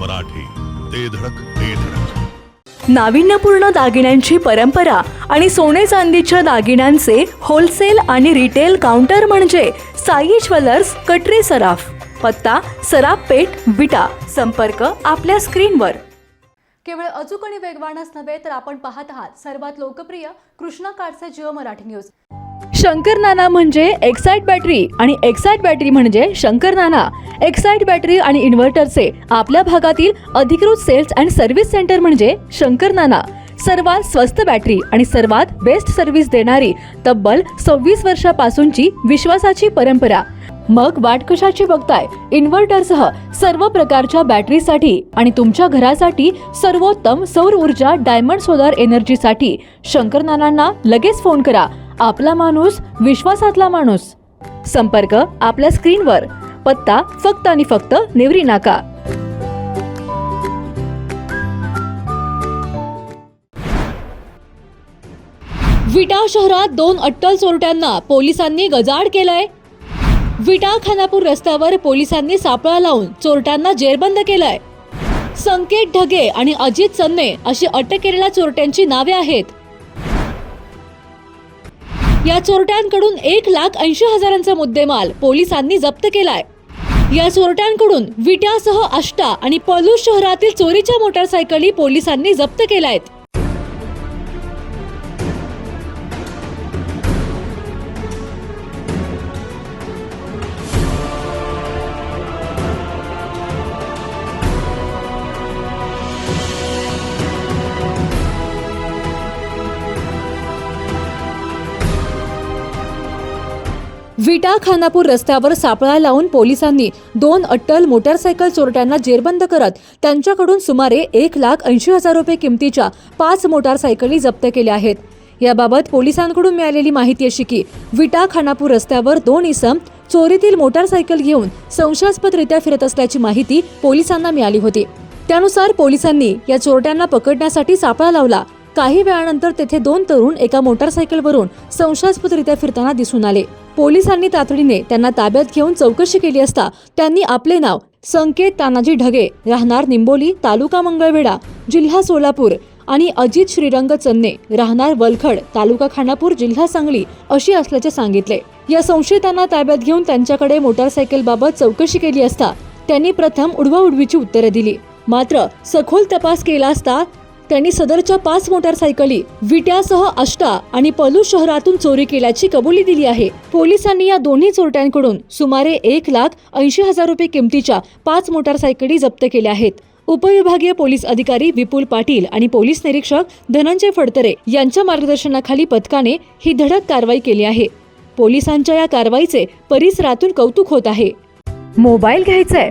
मराठी. ते धडक ते धडक. नाविन्यपूर्ण दागिन्यांची परंपरा आणि सोने चांदीच्या दागिन्यांचे होलसेल आणि रिटेल काउंटर म्हणजे साई ज्वेलर्स कटरे सराफ पत्ता सराफ पेठ विटा. संपर्क आपल्या स्क्रीनवर. केवळ अचूक आणि वेगवानच नव्हे तर आपण पाहत आहात सर्वात लोकप्रिय कृष्णा काडचे जिओ मराठी न्यूज शंकर नाना म्हणजे एक्साईट बॅटरी आणि एक्साइट बॅटरी म्हणजे शंकर नाना. एक्साइट बॅटरी आणि इन्व्हर्टरचे आपल्या भागातील अधिकृत सेल्स अँड सर्व्हिस सेंटर म्हणजे शंकर नाना. सर्वात स्वस्त बॅटरी आणि सर्वात बेस्ट सर्व्हिस देणारी तब्बल सव्वीस वर्षापासूनची विश्वासाची परंपरा. मग वाट कशाची बघताय? इन्व्हर्टरसह सर्व प्रकारच्या बॅटरीसाठी आणि तुमच्या घरासाठी सर्वोत्तम सौर ऊर्जा डायमंड सोलार एनर्जीसाठी शंकर नानांना लगेच फोन करा. आपला माणूस विश्वासातला माणूस. संपर्क आपल्या स्क्रीनवर. पत्ता फक्त आणि फक्त नेवरी नाका. विटा शहरात दोन अट्टल चोरट्यांना पोलिसांनी गजाड केलंय. विटा खानापूर रस्त्यावर पोलिसांनी सापळा लावून चोरट्यांना जेरबंद केलंय. संकेत ढगे आणि अजित सन्ने अशी अटक केलेल्या चोरट्यांची नावे आहेत. या चोरट्यांकडून एक लाख ऐंशी हजारांचा मुद्देमाल पोलिसांनी जप्त केलाय. या चोरट्यांकडून विट्यासह आष्टा आणि पलूस शहरातील चोरीच्या मोटारसायकली पोलिसांनी जप्त केल्या आहेत विटा खानापूर रस्त्यावर सापळा लावून पोलिसांनी दोन अट्टल मोटारसायकल चोरट्यांना जेरबंद करत त्यांच्याकडून सुमारे एक लाख ऐंशी हजार रुपये किमतीच्या पाच मोटारसायकली जप्त केल्या आहेत. याबाबत पोलिसांकडून मिळालेली माहिती अशी की विटा खानापूर रस्त्यावर दोन इसम चोरीतील मोटारसायकल घेऊन संशयास्पदरित्या फिरत असल्याची माहिती पोलिसांना मिळाली होती. त्यानुसार पोलिसांनी या चोरट्यांना पकडण्यासाठी सापळा लावला. काही वेळानंतर तेथे दोन तरुण एका मोटारसायकलवरून संशयास्पदरित्या फिरताना दिसून आले. पोलिसांनी तातडीने त्यांना ताब्यात घेऊन चौकशी केली असता त्यांनी आपले नाव संकेत तानाजी ढगे राहणार निंबोली तालुका मंगळवेढा जिल्हा सोलापूर आणि अजित श्रीरंग चन्ने राहणार वलखड तालुका खानापूर जिल्हा सांगली अशी असल्याचे सांगितले. या संशयितांना ताब्यात घेऊन त्यांच्याकडे मोटारसायकल बाबत चौकशी केली असता त्यांनी प्रथम उडवाउडवीची उत्तरे दिली. मात्र सखोल तपास केला असता त्यांनी सदरच्या पाच मोटारसायकली विट्यासह अष्टा आणि पलू शहरातून चोरी केल्याची कबुली दिली आहे. पोलिसांनी या दोन्ही चोरट्यांकडून सुमारे एक लाख ऐंशी हजार रुपये किमतीच्या पाच मोटारसायकली जप्त केल्या आहेत. उपविभागीय पोलीस अधिकारी विपुल पाटील आणि पोलीस निरीक्षक धनंजय फडतरे यांच्या मार्गदर्शनाखाली पथकाने ही धडक कारवाई केली आहे. पोलिसांच्या या कारवाईचे परिसरातून कौतुक होत आहे. मोबाईल घ्यायचाय.